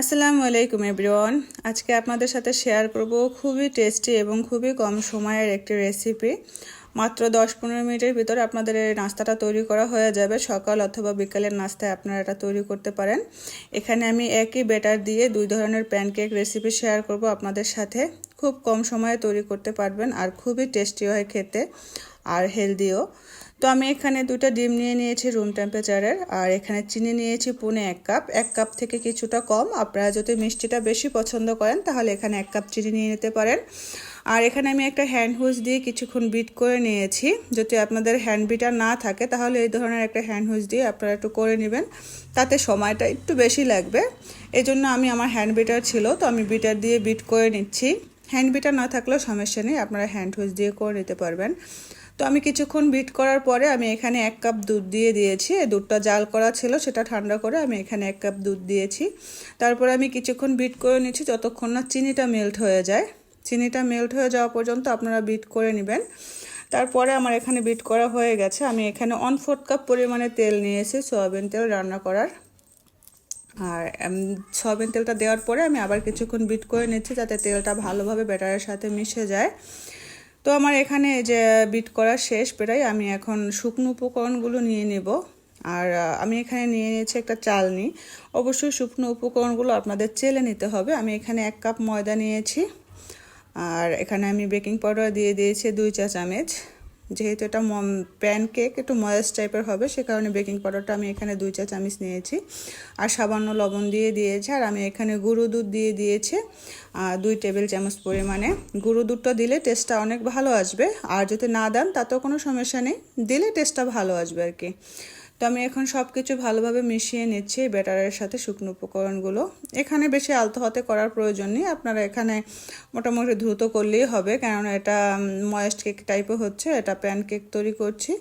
আসসালামু আলাইকুম এভরিওয়ান আজকে আপনাদের সাথে শেয়ার করব খুবই টেস্টি এবং খুবই কম সময়ের একটি রেসিপি মাত্র দশ পনেরো মিনিটের ভিতরে আপনাদের এই নাস্তাটা তৈরি করা হয়ে যাবে। সকাল অথবা বিকালের নাস্তায় আপনারা এটা তৈরি করতে পারেন। এখানে আমি একই বেটার দিয়ে দুই ধরনের প্যানকেক রেসিপি শেয়ার করব আপনাদের সাথে। খুব কম সময়ে তৈরি করতে পারবেন আর খুবই টেস্টি হয় খেতে আর হেলদিও তো আমি এখানে দুটো ডিম নিয়ে নিয়েছি রুম টেম্পারেচারের আর এখানে চিনি নিয়েছি পুনে এক কাপ এক কাপ থেকে কিছুটা কম। আপনারা যদি মিষ্টিটা বেশি পছন্দ করেন, তাহলে এখানে এক কাপ চিনি নিয়ে নিতে পারেন। আর এখানে আমি একটা হ্যান্ড হুইস দিয়ে কিছুক্ষণ বিট করে নিয়েছি। যদি আপনাদের হ্যান্ড বিটার না থাকে, তাহলে এই ধরনের একটা হ্যান্ড হুইস দিয়ে আপনারা একটু করে নেবেন। তাতে সময়টা একটু বেশি লাগবে। এই জন্য আমি আমার হ্যান্ড বিটার ছিল, তো আমি বিটার দিয়ে বিট করে নিচ্ছি। হ্যান্ড বিটার না থাকলেও সমস্যা নেই, আপনারা হ্যান্ড হুইস দিয়ে করে নিতে পারবেন। তো আমি কিছুক্ষণ বিট করার পরে আমি এখানে এক কাপ দুধ দিয়ে দিয়েছি। দুধটা জাল করা ছিল, সেটা ঠান্ডা করে আমি এখানে এক কাপ দুধ দিয়েছি। তারপরে আমি কিছুক্ষণ বিট করে নিচ্ছি যতক্ষণ না চিনিটা মেল্ট হয়ে যায়। চিনিটা মেল্ট হয়ে যাওয়া পর্যন্ত আপনারা বিট করে নেবেন। তারপরে আমার এখানে বিট করা হয়ে গেছে। আমি এখানে ওয়ান ফোর্থ কাপ পরিমাণে তেল নিয়েছি, সয়াবিন তেল রান্না করার। আর সয়াবিন তেলটা দেওয়ার পরে আমি আবার কিছুক্ষণ বিট করে নিচ্ছি যাতে তেলটা ভালোভাবে ব্যাটারের সাথে মিশে যায়। তো আমার এখানে যে বিট করা শেষ প্রায়, আমি এখন শুকনো উপকরণগুলো নিয়ে নেব। আর আমি এখানে নিয়ে নিয়েছি একটা চালনি। অবশ্যই শুকনো উপকরণগুলো আপনাদের চেলে নিতে হবে। আমি এখানে এক কাপ ময়দা নিয়েছি। আর এখানে আমি বেকিং পাউডার দিয়ে দিয়েছি দুই চা চামচ যেহেতু এটা প্যানকেক, একটু ময়েস্ট টাইপের হবে, সে কারণে বেকিং পাউডারটা আমি এখানে দুই চা চামিচ নিয়েছি। আর সামান্য লবণ দিয়ে দিয়েছে, আর আমি এখানে গুঁড়ো দুধ দিয়ে দিয়েছি দুই টেবিল চামচ পরিমাণে। গুঁড়ো দুধটা দিলে টেস্টটা অনেক ভালো আসবে, আর যদি না দেন তাতেও কোনো সমস্যা নেই, দিলে টেস্টটা ভালো আসবে আর কি। তো আমি এখন সব কিছু ভালোভাবে মিশিয়ে নিচ্ছি ব্যাটারের সাথে শুকনো উপকরণগুলো। এখানে বেশি আলতো হাতে করার প্রয়োজন নেই। আপনারা এখানে মোটামুটি দ্রুত করলেই হবে, কেননা এটা ময়েস্ট কেক টাইপও হচ্ছে, এটা প্যান কেক তৈরি করছি।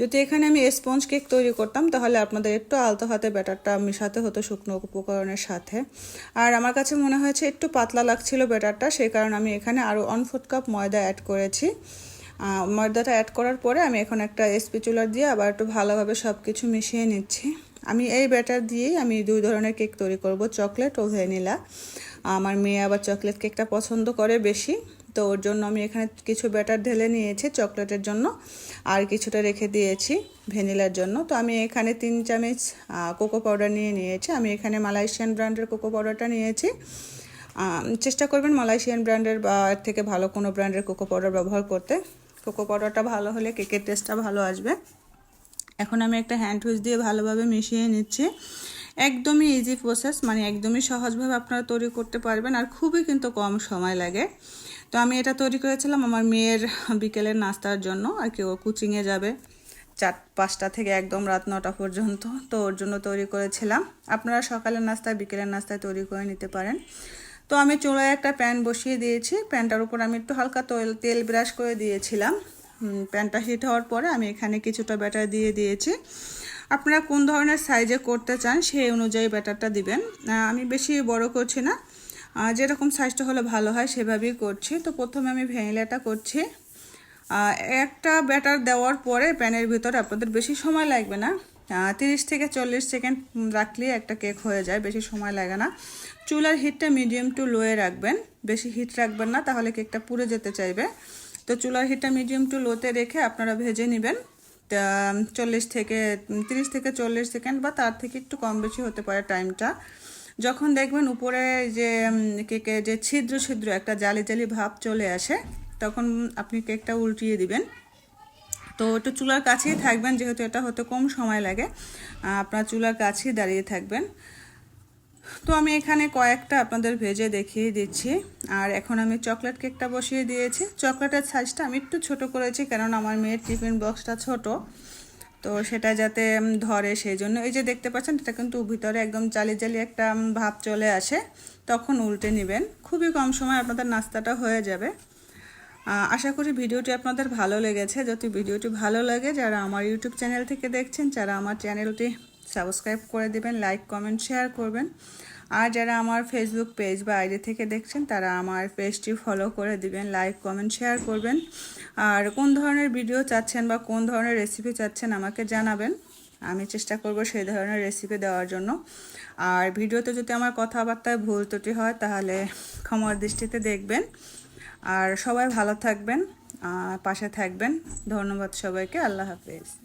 যদি এখানে আমি স্পঞ্জ কেক তৈরি করতাম, তাহলে আপনাদের একটু আলতো হাতে ব্যাটারটা মিশাতে হতো শুকনো উপকরণের সাথে। আর আমার কাছে মনে হয়েছে একটু পাতলা লাগছিল ব্যাটারটা সেই কারণে আমি এখানে আরও ওয়ান ফুট কাপ ময়দা অ্যাড করেছি। ময়দাটা অ্যাড করার পরে আমি এখন একটা স্পিচুলার দিয়ে আবার একটু ভালোভাবে সব কিছু মিশিয়ে নিচ্ছি। আমি এই ব্যাটার দিয়েই আমি দুই ধরনের কেক তৈরি করব চকলেট ও ভ্যানিলা আমার মেয়ে আবার চকলেট কেকটা পছন্দ করে বেশি, তো ওর জন্য আমি এখানে কিছু ব্যাটার ঢেলে নিয়েছি চকলেটের জন্য, আর কিছুটা রেখে দিয়েছি ভ্যানিলার জন্য। তো আমি এখানে তিন চামচ কোকো পাউডার নিয়ে নিয়েছি। আমি এখানে মালয়েশিয়ান ব্র্যান্ডের কোকো পাউডারটা নিয়েছি। চেষ্টা করবেন মালয়েশিয়ান ব্র্যান্ডের বা এর থেকে ভালো কোনো ব্র্যান্ডের কোকো পাউডার ব্যবহার করতে। কোকো পাউডারটা ভালো হলে কেকের টেস্টটা ভালো আসবে। এখন আমি একটা হ্যান্ড হুইচ দিয়ে ভালোভাবে মিশিয়ে নিচ্ছি। একদমই ইজি প্রসেস মানে একদমই সহজভাবে আপনারা তৈরি করতে পারবেন আর খুবই কিন্তু কম সময় লাগে। তো আমি এটা তৈরি করেছিলাম আমার মেয়ের বিকেলের নাস্তার জন্য, আর কেউ কোচিংয়ে যাবে চার, পাঁচটা থেকে একদম রাত নটা পর্যন্ত, তো ওর জন্য তৈরি করেছিলাম। আপনারা সকালের নাস্তায়, বিকেলের নাস্তায় তৈরি করে নিতে পারেন। তো আমি চুলায় একটা প্যান বসিয়ে দিয়েছি। প্যানটার উপর আমি একটু হালকা তেল তেল ব্রাশ করে দিয়েছিলাম। প্যানটা হিট হওয়ার পরে আমি এখানে কিছুটা ব্যাটার দিয়ে দিয়েছি। আপনারা কোন ধরনের সাইজে করতে চান সেই অনুযায়ী ব্যাটারটা দিবেন। আমি বেশি বড় করছি না। যেরকম সাইজটা হলে ভালো হয় সেভাবেই করছি। তো প্রথমে আমি ভ্যানিলাটা করছি। একটা ব্যাটার দেওয়ার পরে প্যানের ভিতরে আপনাদের বেশি সময় লাগবে না। তিরিশ থেকে চল্লিশ সেকেন্ড রাখলেই একটা কেক হয়ে যায়, বেশি সময় লাগে না। চুলার হিটটা মিডিয়াম টু লোয়ে রাখবেন, বেশি হিট রাখবেন না, তাহলে কেকটা পুড়ে যেতে চাইবে। তো চুলার হিটটা মিডিয়াম টু লোতে রেখে আপনারা ভেজে নেবেন। চল্লিশ থেকে তিরিশ থেকে চল্লিশ সেকেন্ড বা তার থেকে একটু কম বেশি হতে পারে টাইমটা যখন দেখবেন উপরে যে কেকে যে ছিদ্র ছিদ্র একটা জালি জালি ভাব চলে আসে, তখন আপনি কেকটা উল্টিয়ে দিবেন। তো একটু চুলার কাছেই থাকবেন, যেহেতু এটা হতে কম সময় লাগে। আপনার চুলার কাছেই দাঁড়িয়ে থাকবেন। তো আমি এখানে কয়েকটা আপনাদের ভেজে দেখিয়ে দিচ্ছি। আর এখন আমি চকলেট কেকটা বসিয়ে দিয়েছি। চকলেটের সাইজটা আমি একটু ছোট করেছি কারণ আমার মেয়ের টিফিন বক্সটা ছোট। তো সেটা যাতে ধরে সেই জন্য। এই যে দেখতে পাচ্ছেন, এটা কিন্তু ভিতরে একদম জালি জালি একটা ভাব চলে আসে। তখন উল্টে নেবেন। খুবই কম সময় আপনাদের নাস্তাটা হয়ে যাবে। আশা করি ভিডিওটি আপনাদের ভালো লেগেছে। যদি ভিডিওটি ভালো লাগে, যারা আমার ইউটিউব চ্যানেল থেকে দেখছেন, যারা আমার চ্যানেলটি সাবস্ক্রাইব করে দেবেন লাইক কমেন্ট শেয়ার করবেন। আর যারা আমার ফেসবুক পেজ বা আইডি থেকে দেখছেন, তারা আমার পেজটি ফলো করে দিবেন লাইক কমেন্ট শেয়ার করবেন। আর কোন ধরনের ভিডিও চাচ্ছেন বা কোন ধরনের রেসিপি চাচ্ছেন আমাকে জানাবেন। আমি চেষ্টা করব সেই ধরনের রেসিপি দেওয়ার জন্য। আর ভিডিওতে যদি আমার কথাবার্তায় ভুল ত্রুটি হয়, তাহলে ক্ষমার দৃষ্টিতে দেখবেন। আর সবাই ভালো থাকবেন পাশে থাকবেন। ধন্যবাদ সবাইকে আল্লাহ হাফেজ।